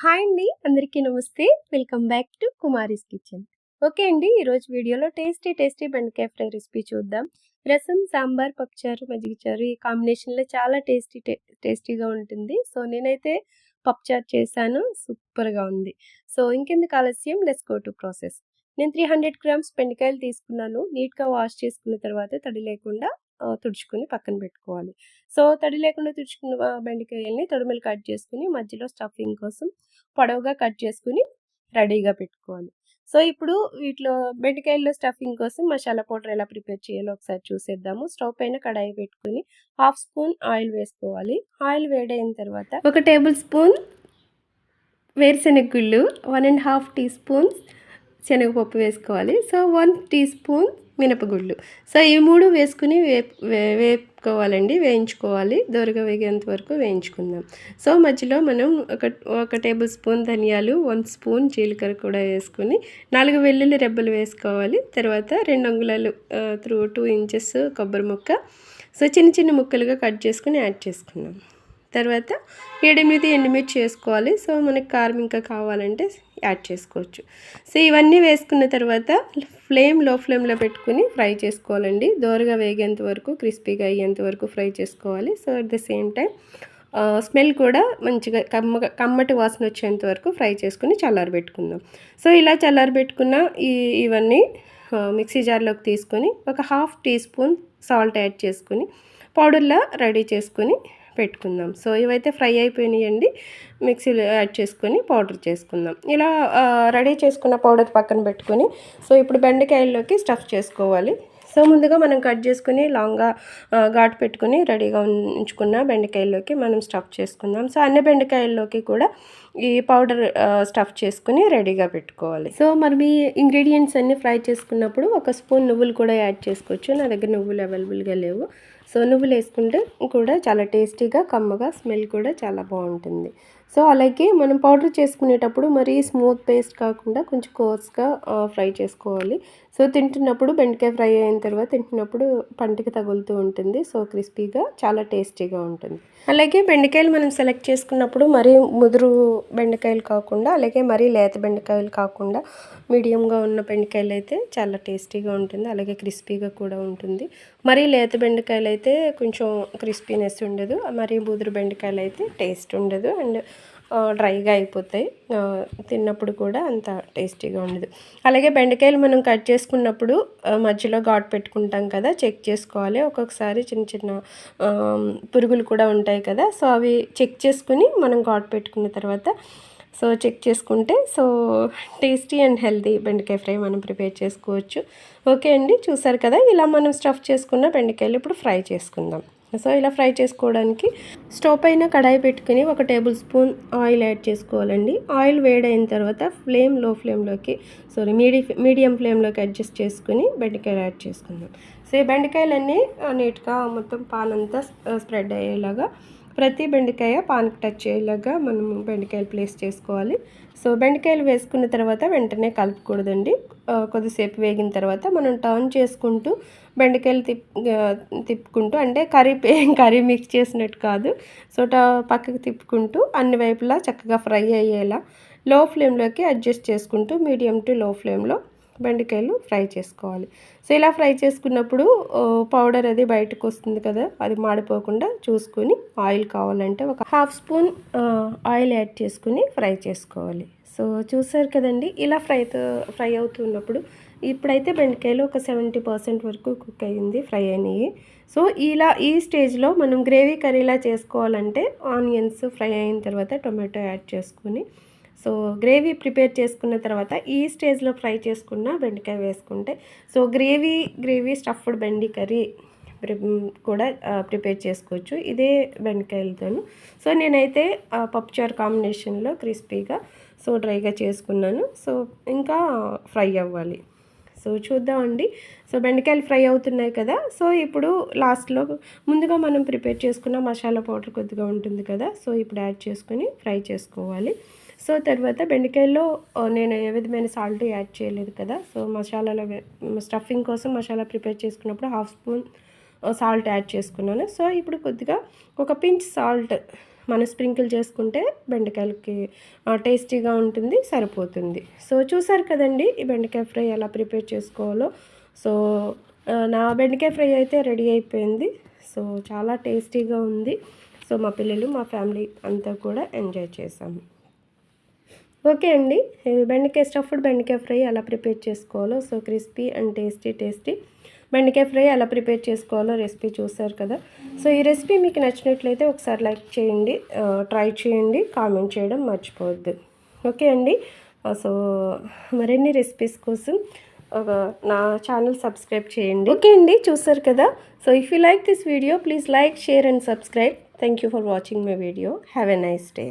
Hi అండి అందరికీ నమస్తే. Welcome back to Kumari's kitchen. Okay అండి ఈరోజు వీడియోలో టేస్టీ టేస్టీ బెండకాయ ఫ్రై రెసిపీ చూద్దాం. రసం సాంబార్ పప్పుచారు మజ్జిగచారు ఈ కాంబినేషన్లో చాలా టేస్టీ టేస్టీగా ఉంటుంది. సో నేనైతే పప్పుచారు చేశాను సూపర్గా ఉంది. సో ఇంకెందుకు ఆలస్యం లెస్ గో టు ప్రాసెస్. నేను త్రీ హండ్రెడ్ గ్రామ్స్ బెండకాయలు తీసుకున్నాను. నీట్గా వాష్ చేసుకున్న తర్వాత తడి లేకుండా తుడుచుకుని పక్కన పెట్టుకోవాలి. సో తడి లేకుండా తుడుచుకున్న బెండకాయల్ని తొడిమలు కట్ చేసుకుని మధ్యలో స్టఫింగ్ కోసం పొడవుగా కట్ చేసుకుని రెడీగా పెట్టుకోవాలి. సో ఇప్పుడు వీటిలో బెండకాయల్లో స్టఫింగ్ కోసం మసాలా పౌడర్ ఎలా ప్రిపేర్ చేయాలో ఒకసారి చూసేద్దాము. స్టవ్ పైన కడాయి పెట్టుకుని హాఫ్ స్పూన్ ఆయిల్ వేసుకోవాలి. ఆయిల్ వేడైన తర్వాత ఒక టేబుల్ స్పూన్ వేరుశెనగ గుళ్ళు one and half teaspoon శనగపప్పు వేసుకోవాలి. సో వన్ టీ స్పూన్ మినపగుళ్ళు సో ఈ మూడు వేసుకుని వే వేపుకోవాలండి వేయించుకోవాలి. దోరగా వేగేంత వరకు వేయించుకుందాం. సో మధ్యలో మనం ఒక ఒక టేబుల్ స్పూన్ ధనియాలు వన్ స్పూన్ జీలకర్ర కూడా వేసుకుని నాలుగు వెల్లుల్లి రెబ్బలు వేసుకోవాలి. తర్వాత రెండు అంగుళాలు త్రూ టూ ఇంచెస్ కొబ్బరి ముక్క. సో చిన్న చిన్న ముక్కలుగా కట్ చేసుకుని యాడ్ చేసుకున్నాం తర్వాత ఏడెనిమిది ఎండుమిర్చి చేసుకోవాలి. సో మనకి కారం ఇంకా కావాలంటే యాడ్ చేసుకోవచ్చు. సో ఇవన్నీ వేసుకున్న తర్వాత ఫ్లేమ్లో ఫ్లేమ్లో పెట్టుకుని ఫ్రై చేసుకోవాలండి. దోరగా వేగేంత వరకు క్రిస్పీగా అయ్యేంత వరకు ఫ్రై చేసుకోవాలి. So at the same time smell కూడా మంచిగా కమ్మ కమ్మటి వాసన వచ్చేంత వరకు ఫ్రై చేసుకుని చల్లారబెట్టుకుందాం సో ఇలా చల్లారబెట్టుకున్న ఈ ఇవన్నీ మిక్సీ జార్లోకి తీసుకొని ఒక half teaspoon salt add చేసుకుని పౌడర్లా రెడీ చేసుకుని పెట్టుకుందాం. సో ఇవైతే ఫ్రై అయిపోయినాయండి. మిక్సీలో యాడ్ చేసుకొని పౌడర్ చేసుకుందాం. ఇలా రెడీ చేసుకున్న పౌడర్ పక్కన పెట్టుకొని సో ఇప్పుడు బెండకాయల్లోకి స్టఫ్ చేసుకోవాలి. సో ముందుగా మనం కట్ చేసుకుని లాంగ్గా ఘాటు పెట్టుకుని రెడీగా ఉంచుకున్న బెండకాయల్లోకి మనం స్టఫ్ చేసుకుందాం. సో అన్ని బెండకాయల్లోకి కూడా ఈ పౌడర్ స్టఫ్ చేసుకుని రెడీగా పెట్టుకోవాలి. సో మరి మీ ఇంగ్రీడియంట్స్ అన్నీ ఫ్రై చేసుకున్నప్పుడు ఒక స్పూన్ నువ్వులు కూడా యాడ్ చేసుకోవచ్చు. నా దగ్గర నువ్వులు అవైలబుల్గా లేవు. సో నువ్వులు వేసుకుంటే కూడా చాలా టేస్టీగా కమ్మగా స్మెల్ కూడా చాలా బాగుంటుంది. సో అలాగే మనం పౌడర్ చేసుకునేటప్పుడు మరీ స్మూత్ పేస్ట్ కాకుండా కొంచెం కోర్స్గా ఫ్రై చేసుకోవాలి. సో తింటున్నప్పుడు బెండకాయ ఫ్రై అయిన తర్వాత తింటున్నప్పుడు పంటికి తగులుతూ ఉంటుంది. సో క్రిస్పీగా చాలా టేస్టీగా ఉంటుంది. అలాగే బెండకాయలు మనం సెలెక్ట్ చేసుకున్నప్పుడు మరీ ముదురు బెండకాయలు కాకుండా అలాగే మరీ లేత బెండకాయలు కాకుండా మీడియంగా ఉన్న బెండకాయలు అయితే చాలా టేస్టీగా ఉంటుంది. అలాగే క్రిస్పీగా కూడా ఉంటుంది. మరీ లేత బెండకాయలు అయితే కొంచెం క్రిస్పీనెస్ ఉండదు మరీ బూదురు బెండకాయలు అయితే టేస్ట్ ఉండదు అండ్ డ్రైగా అయిపోతాయి. తిన్నప్పుడు కూడా అంత టేస్టీగా ఉండదు. అలాగే బెండకాయలు మనం కట్ చేసుకున్నప్పుడు మధ్యలో ఘాట్ పెట్టుకుంటాం కదా చెక్ చేసుకోవాలి. ఒక్కొక్కసారి చిన్న చిన్న పురుగులు కూడా ఉంటాయి కదా సో అవి చెక్ చేసుకుని మనం ఘాట్ పెట్టుకున్న తర్వాత సో చెక్ చేసుకుంటే సో టేస్టీ అండ్ హెల్తీ బెండకాయ ఫ్రై మనం ప్రిపేర్ చేసుకోవచ్చు. ఓకే అండి చూసారు కదా ఇలా మనం స్టఫ్ చేసుకున్న బెండకాయలు ఇప్పుడు ఫ్రై చేసుకుందాం. సో ఇలా ఫ్రై చేసుకోవడానికి స్టవ్ పైన కడాయి పెట్టుకుని ఒక టేబుల్ స్పూన్ ఆయిల్ యాడ్ చేసుకోవాలండి. ఆయిల్ వేడైన తర్వాత ఫ్లేమ్లో ఫ్లేమ్లోకి సారీ మీడి మీడియం ఫ్లేమ్లోకి అడ్జస్ట్ చేసుకుని బెండకాయలు యాడ్ చేసుకుందాం. సో ఈ బెండకాయలన్నీ నీట్గా మొత్తం పాలంతా స్ప్రెడ్ అయ్యేలాగా ప్రతి బెండకాయ పాన్కి టచ్ అయ్యేలాగా మనం బెండకాయలు ప్లేస్ చేసుకోవాలి. సో బెండకాయలు వేసుకున్న తర్వాత వెంటనే కలుపుకూడదండి. కొద్దిసేపు వేగిన తర్వాత మనం టర్న్ చేసుకుంటూ బెండకాయలు తిప్ తిప్పుకుంటూ అంటే కర్రీ కర్రీ మిక్స్ చేసినట్టు కాదు. సో పక్కకు తిప్పుకుంటూ అన్ని వైపులా చక్కగా ఫ్రై అయ్యేలా లో ఫ్లేమ్లోకి అడ్జస్ట్ చేసుకుంటూ మీడియం టు లో ఫ్లేమ్లో బెండకాయలు ఫ్రై చేసుకోవాలి. సో ఇలా ఫ్రై చేసుకున్నప్పుడు పౌడర్ అది బయటకు వస్తుంది కదా అది మాడిపోకుండా చూసుకొని ఆయిల్ కావాలంటే ఒక హాఫ్ స్పూన్ ఆయిల్ యాడ్ చేసుకుని ఫ్రై చేసుకోవాలి. సో చూసారు కదండి ఇలా ఫ్రై ఫ్రై అవుతున్నప్పుడు ఇప్పుడైతే బెండకాయలు ఒక సెవెంటీ పర్సెంట్ వరకు కుక్ అయ్యింది ఫ్రై అయినాయి. సో ఇలా ఈ స్టేజ్లో మనం గ్రేవీ కర్రీలా చేసుకోవాలంటే ఆనియన్స్ ఫ్రై అయిన తర్వాత టొమాటో యాడ్ చేసుకుని సో గ్రేవీ ప్రిపేర్ చేసుకున్న తర్వాత ఈ స్టేజ్లో ఫ్రై చేసుకున్న బెండకాయ వేసుకుంటే so gravy gravy stuffed bhindi curry కూడా ప్రిపేర్ చేసుకోవచ్చు. ఇదే బెండకాయలతోను. సో నేనైతే పప్పుచారు కాంబినేషన్లో క్రిస్పీగా సో డ్రైగా చేసుకున్నాను. సో ఇంకా ఫ్రై అవ్వాలి. సో చూద్దామండి సో బెండకాయలు ఫ్రై అవుతున్నాయి కదా. సో ఇప్పుడు లాస్ట్లో ముందుగా మనం ప్రిపేర్ చేసుకున్న మసాలా పౌడర్ కొద్దిగా ఉంటుంది కదా. సో ఇప్పుడు యాడ్ చేసుకొని ఫ్రై చేసుకోవాలి. సో తర్వాత బెండకాయల్లో నేను ఏ విధమైన సాల్ట్ యాడ్ చేయలేదు కదా. సో మసాలాలో స్టఫింగ్ కోసం మసాలా ప్రిపేర్ చేసుకున్నప్పుడు హాఫ్ స్పూన్ సాల్ట్ యాడ్ చేసుకున్నాను. సో ఇప్పుడు కొద్దిగా ఒక పించ్ సాల్ట్ మనం స్ప్రింకిల్ చేసుకుంటే బెండకాయలకి టేస్టీగా ఉంటుంది సరిపోతుంది. సో చూసారు కదండి ఈ బెండకాయ ఫ్రై ఎలా ప్రిపేర్ చేసుకోవాలో. సో నా బెండకాయ ఫ్రై అయితే రెడీ అయిపోయింది. సో చాలా టేస్టీగా ఉంది. సో మా పిల్లలు మా ఫ్యామిలీ అంతా కూడా ఎంజాయ్ చేసాము ఓకే అండి. బెండకాయ స్టఫ్డ్ బెండకాయ ఫ్రై ఎలా ప్రిపేర్ చేసుకోవాలో so crispy and tasty tasty. బెండకాయ ఫ్రై ఎలా ప్రిపేర్ చేసుకోవాలో రెసిపీ చూసారు కదా. సో ఈ రెసిపీ మీకు నచ్చినట్లయితే ఒకసారి లైక్ చేయండి ట్రై చేయండి కామెంట్ చేయడం మర్చిపోవద్దు. ఓకే అండి. సో మరిన్ని రెసిపీస్ కోసం ఒక నా ఛానల్ సబ్స్క్రైబ్ చేయండి. ఓకే అండి. చూసారు కదా. So if you like this video please like share and subscribe. Thank you for watching my video. Have a nice day.